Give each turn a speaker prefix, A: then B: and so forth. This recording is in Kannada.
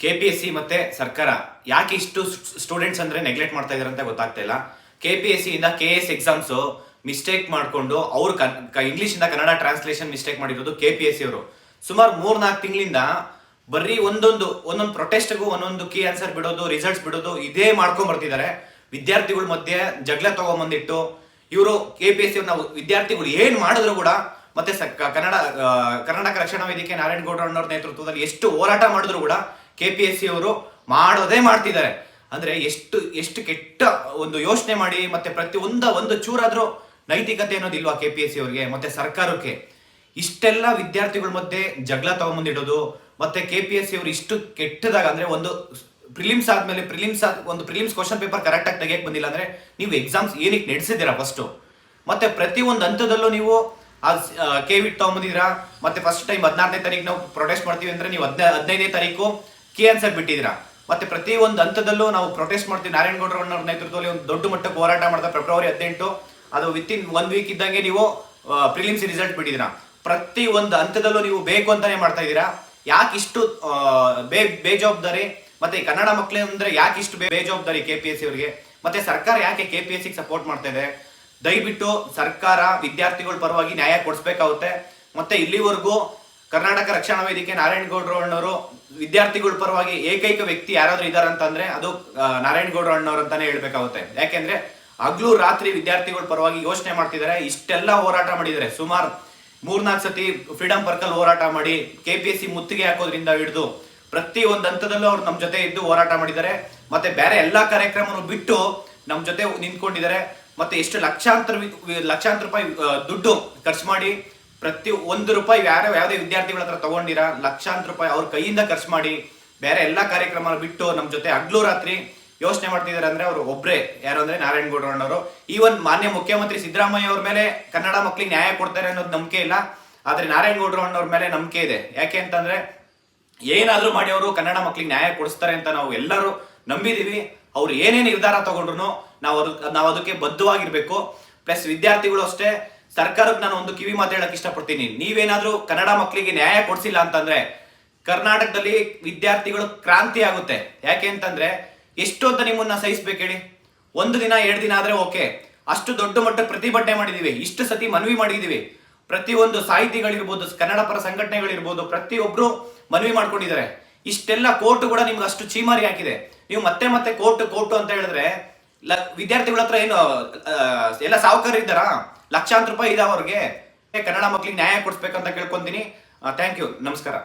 A: ಕೆ ಪಿ ಎಸ್ ಸಿ ಮತ್ತೆ ಸರ್ಕಾರ ಯಾಕೆ ಇಷ್ಟು ಸ್ಟೂಡೆಂಟ್ಸ್ ಅಂದ್ರೆ ನೆಗ್ಲೆಕ್ಟ್ ಮಾಡ್ತಾ ಇದಾರೆ ಅಂತ ಗೊತ್ತಾಗ್ತಾ ಇಲ್ಲ. ಕೆ ಪಿ ಎಸ್ ಸಿ ಇಂದ ಕೆ ಎಸ್ ಎಕ್ಸಾಮ್ಸ್ ಮಿಸ್ಟೇಕ್ ಮಾಡಿಕೊಂಡು ಅವ್ರು ಇಂಗ್ಲಿಷ್ ಇಂದ ಕನ್ನಡ ಟ್ರಾನ್ಸ್ಲೇಷನ್ ಮಿಸ್ಟೇಕ್ ಮಾಡಿರೋದು ಕೆ ಪಿ ಎಸ್ ಸಿ ಅವರು. ಸುಮಾರು ಮೂರ್ ನಾಲ್ಕು ತಿಂಗಳಿಂದ ಬರೀ ಒಂದೊಂದು ಒಂದೊಂದು ಪ್ರೊಟೆಸ್ಟ್ಗೂ ಒಂದೊಂದು ಕೀ ಆನ್ಸರ್ ಬಿಡೋದು ರಿಸಲ್ಟ್ಸ್ ಬಿಡೋದು ಇದೇ ಮಾಡ್ಕೊಂಡ್ ಬರ್ತಿದ್ದಾರೆ. ವಿದ್ಯಾರ್ಥಿಗಳ ಮಧ್ಯೆ ಜಗಳ ತಗೊಂಬಂದಿಟ್ಟು ಇವರು ಕೆ ಪಿ ಎಸ್ ಸಿ ನಾವು ವಿದ್ಯಾರ್ಥಿಗಳು ಏನು ಮಾಡಿದ್ರು ಕೂಡ ಮತ್ತೆ ಕ- ಕನ್ನಡ ಕರ್ನಾಟಕ ರಕ್ಷಣಾ ವೇದಿಕೆ ನಾರಾಯಣಗೌಡ ಅಣ್ಣವ್ರ ನೇತೃತ್ವದಲ್ಲಿ ಎಷ್ಟು ಹೋರಾಟ ಮಾಡಿದ್ರು ಕೂಡ ಕೆ ಪಿ ಎಸ್ ಸಿ ಅವರು ಮಾಡೋದೇ ಮಾಡ್ತಿದ್ದಾರೆ. ಅಂದರೆ ಎಷ್ಟು ಎಷ್ಟು ಕೆಟ್ಟ ಒಂದು ಯೋಚನೆ ಮಾಡಿ, ಮತ್ತೆ ಪ್ರತಿ ಒಂದ, ಒಂದು ಚೂರಾದರೂ ನೈತಿಕತೆ ಅನ್ನೋದಿಲ್ವಾ ಕೆ ಪಿ ಎಸ್ ಸಿ ಅವರಿಗೆ, ಮತ್ತೆ ಸರ್ಕಾರಕ್ಕೆ? ಇಷ್ಟೆಲ್ಲ ವಿದ್ಯಾರ್ಥಿಗಳ ಮಧ್ಯೆ ಜಗಳ ತಗೊಂಬಂದಿಡೋದು, ಮತ್ತೆ ಕೆ ಪಿ ಎಸ್ ಸಿ ಅವರು ಇಷ್ಟು ಕೆಟ್ಟದಾಗ, ಅಂದರೆ ಒಂದು ಪ್ರಿಲಿಮ್ಸ್ ಆದಮೇಲೆ ಪ್ರಿಲಿಮ್ಸ್ ಒಂದು ಪ್ರಿಲಿಮ್ಸ್ ಕ್ವಶನ್ ಪೇಪರ್ ಕರೆಕ್ಟಾಗಿ ತೆಗೆಯಕ್ಕೆ ಬಂದಿಲ್ಲ ಅಂದರೆ ನೀವು ಎಕ್ಸಾಮ್ಸ್ ಏನಕ್ಕೆ ನಡೆಸಿದ್ದೀರಾ ಫಸ್ಟು ಮತ್ತೆ ಪ್ರತಿ ಒಂದು ಹಂತದಲ್ಲೂ ನೀವು ಆ ಕೆ ವಿಟ್ ತಗೊಂಬಂದಿದ್ದೀರಾ? ಮತ್ತೆ ಫಸ್ಟ್ ಟೈಮ್ ಹದಿನಾರನೇ ತಾರೀಕು ನಾವು ಪ್ರೊಟೆಸ್ಟ್ ಮಾಡ್ತೀವಿ ಅಂದರೆ ನೀವು ಹದಿನೈ, ಹದಿನೈದನೇ ತಾರೀಕು ಕೆ ಆನ್ಸರ್ ಬಿಟ್ಟಿದ್ದೀರಾ. ಮತ್ತೆ ಪ್ರತಿ ಒಂದು ಹಂತದಲ್ಲೂ ನಾವು ಪ್ರೊಟೆಸ್ಟ್ ಮಾಡ್ತೀವಿ. ನಾರಾಯಣಗೌಡರ ಅವ್ರ ನೇತೃತ್ವದಲ್ಲಿ ಒಂದು ದೊಡ್ಡ ಮಟ್ಟಕ್ಕೆ ಹೋರಾಟ ಮಾಡ್ತಾ ಫೆಬ್ರವರಿ ಹದಿನೆಂಟು. ಅದು ವಿತ್ ಇನ್ ಒನ್ ವೀಕ್ ಇದ್ದಂಗೆ ನೀವು ಪ್ರಿಲಿಮ್ಸ್ ರಿಸಲ್ಟ್ ಬಿಟ್ಟಿದ್ದೀರಾ. ಪ್ರತಿ ಒಂದು ಹಂತದಲ್ಲೂ ನೀವು ಬೇಕು ಅಂತಾನೆ ಮಾಡ್ತಾ ಇದ್ದೀರಾ? ಯಾಕೆ ಇಷ್ಟು ಬೇ, ಬೇಜವಾಬ್ದಾರಿ? ಮತ್ತೆ ಕನ್ನಡ ಮಕ್ಕಳು ಅಂದ್ರೆ ಯಾಕೆ ಇಷ್ಟು ಬೇಜವಾಬ್ದಾರಿ ಕೆ ಪಿ ಎಸ್ ಸಿ ಅವರಿಗೆ? ಮತ್ತೆ ಸರ್ಕಾರ ಯಾಕೆ ಕೆ ಪಿ ಎಸ್ ಸಿಗೆ ಸಪೋರ್ಟ್ ಮಾಡ್ತಾ ಇದೆ? ದಯವಿಟ್ಟು ಸರ್ಕಾರ ವಿದ್ಯಾರ್ಥಿಗಳ ಪರವಾಗಿ ನ್ಯಾಯ ಕೊಡಿಸ್ಬೇಕಾಗುತ್ತೆ. ಮತ್ತೆ ಇಲ್ಲಿವರೆಗೂ ಕರ್ನಾಟಕ ರಕ್ಷಣಾ ವೇದಿಕೆ ನಾರಾಯಣಗೌಡರು ಅಣ್ಣವರು, ವಿದ್ಯಾರ್ಥಿಗಳ ಪರವಾಗಿ ಏಕೈಕ ವ್ಯಕ್ತಿ ಯಾರಾದ್ರೂ ಇದಾರಂತಂದ್ರೆ ಅದು ನಾರಾಯಣ್ ನಾರಾಯಣಗೌಡರು ಅಣ್ಣವ್ರು ಅಂತಾನೆ ಹೇಳ್ಬೇಕಾಗುತ್ತೆ. ಯಾಕೆಂದ್ರೆ ಹಗ್ಲು ರಾತ್ರಿ ವಿದ್ಯಾರ್ಥಿಗಳ ಪರವಾಗಿ ಯೋಚನೆ ಮಾಡ್ತಿದ್ದಾರೆ ಇಷ್ಟೆಲ್ಲ ಹೋರಾಟ ಮಾಡಿದ್ದಾರೆ ಸುಮಾರು ಮೂರ್ನಾಲ್ಕು ಸತಿ ಫ್ರೀಡಂ ಪಾರ್ಕಲ್ಲಿ ಹೋರಾಟ ಮಾಡಿ ಕೆ ಪಿ ಎಸ್ ಸಿ ಮುತ್ತಿಗೆ ಹಾಕೋದ್ರಿಂದ ಹಿಡಿದು ಪ್ರತಿ ಒಂದು ಹಂತದಲ್ಲೂ ಅವ್ರು ನಮ್ಮ ಜೊತೆ ಇದ್ದು ಹೋರಾಟ ಮಾಡಿದ್ದಾರೆ ಮತ್ತೆ ಬೇರೆ ಎಲ್ಲಾ ಕಾರ್ಯಕ್ರಮವನ್ನು ಬಿಟ್ಟು ನಮ್ಮ ಜೊತೆ ನಿಂತ್ಕೊಂಡಿದ್ದಾರೆ ಮತ್ತೆ ಎಷ್ಟು ಲಕ್ಷಾಂತರ ಲಕ್ಷಾಂತರ ರೂಪಾಯಿ ದುಡ್ಡು ಖರ್ಚು ಮಾಡಿ ಪ್ರತಿ ಒಂದು ರೂಪಾಯಿ ಯಾರೋ ಯಾವುದೇ ವಿದ್ಯಾರ್ಥಿಗಳ ಹತ್ರ ತಗೊಂಡಿರ, ಲಕ್ಷಾಂತರ ರೂಪಾಯಿ ಅವ್ರ ಕೈಯಿಂದ ಖರ್ಚು ಮಾಡಿ, ಬೇರೆ ಎಲ್ಲಾ ಕಾರ್ಯಕ್ರಮ ಬಿಟ್ಟು ನಮ್ಮ ಜೊತೆ ಹಗ್ಲು ರಾತ್ರಿ ಯೋಚನೆ ಮಾಡ್ತಿದ್ದಾರೆ ಅಂದ್ರೆ ಅವರು ಒಬ್ಬರೇ ಯಾರು ಅಂದ್ರೆ ನಾರಾಯಣ ಗೌಡರಣ್ಣವರು. ಈವನ್ ಮಾನ್ಯ ಮುಖ್ಯಮಂತ್ರಿ ಸಿದ್ದರಾಮಯ್ಯ ಅವ್ರ ಮೇಲೆ ಕನ್ನಡ ಮಕ್ಕಳಿಗೆ ನ್ಯಾಯ ಕೊಡ್ತಾರೆ ಅನ್ನೋದು ನಂಬಿಕೆ ಇಲ್ಲ. ಆದ್ರೆ ನಾರಾಯಣ ಅಣ್ಣವ್ರ ಮೇಲೆ ನಂಬಿಕೆ ಇದೆ. ಯಾಕೆ ಅಂತಂದ್ರೆ ಏನಾದ್ರೂ ಮಾಡಿ ಅವರು ಕನ್ನಡ ಮಕ್ಕಳಿಗೆ ನ್ಯಾಯ ಕೊಡಿಸ್ತಾರೆ ಅಂತ ನಾವು ಎಲ್ಲರೂ ನಂಬಿದೀವಿ. ಅವ್ರು ಏನೇ ನಿರ್ಧಾರ ತಗೊಂಡ್ರು ನಾವು ನಾವು ಅದಕ್ಕೆ ಬದ್ಧವಾಗಿರ್ಬೇಕು. ಪ್ಲಸ್ ವಿದ್ಯಾರ್ಥಿಗಳು ಅಷ್ಟೇ ಸರ್ಕಾರಕ್ಕೆ ನಾನು ಒಂದು ಕಿವಿ ಮಾತು ಹೇಳಕ್ ಇಷ್ಟಪಡ್ತೀನಿ. ನೀವೇನಾದ್ರೂ ಕನ್ನಡ ಮಕ್ಕಳಿಗೆ ನ್ಯಾಯ ಕೊಡಿಸಿಲ್ಲ ಅಂತಂದ್ರೆ ಕರ್ನಾಟಕದಲ್ಲಿ ವಿದ್ಯಾರ್ಥಿಗಳು ಕ್ರಾಂತಿ ಆಗುತ್ತೆ. ಯಾಕೆ ಅಂತಂದ್ರೆ ಎಷ್ಟು ಅಂತ ನಿಮ್ಮನ್ನ ಸಹಿಸ್ಬೇಕು ಹೇಳಿ? ಒಂದು ದಿನ, ಎರಡು ದಿನ ಆದ್ರೆ ಓಕೆ. ಅಷ್ಟು ದೊಡ್ಡ ಮಟ್ಟ ಪ್ರತಿಭಟನೆ ಮಾಡಿದೀವಿ. ಇಷ್ಟು ಸತಿ ಮನವಿ ಮಾಡಿದೀವಿ. ಪ್ರತಿಯೊಂದು ಸಾಹಿತಿಗಳಿರ್ಬೋದು, ಕನ್ನಡ ಪರ ಸಂಘಟನೆಗಳಿರ್ಬೋದು, ಪ್ರತಿಯೊಬ್ರು ಮನವಿ ಮಾಡ್ಕೊಂಡಿದ್ದಾರೆ. ಇಷ್ಟೆಲ್ಲ ಕೋರ್ಟ್ ಕೂಡ ನಿಮ್ಗೆ ಅಷ್ಟು ಚೀಮಾರಿ ಹಾಕಿದೆ. ನೀವು ಮತ್ತೆ ಮತ್ತೆ ಕೋರ್ಟ್ ಕೋರ್ಟ್ ಅಂತ ಹೇಳಿದ್ರೆ ವಿದ್ಯಾರ್ಥಿಗಳ ಹತ್ರ ಏನು ಎಲ್ಲ ಸಾವುಕಾರ ಇದ್ದಾರಾ? ಲಕ್ಷಾಂತರ ರೂಪಾಯಿ ಇದಾವ ಅವ್ರಿಗೆ. ಕನ್ನಡ ಮಕ್ಕಳಿಗೆ ನ್ಯಾಯ ಕೊಡಿಸ್ಬೇಕಂತ ಕೇಳ್ಕೊಂತೀನಿ. ಥ್ಯಾಂಕ್ ಯು ನಮಸ್ಕಾರ.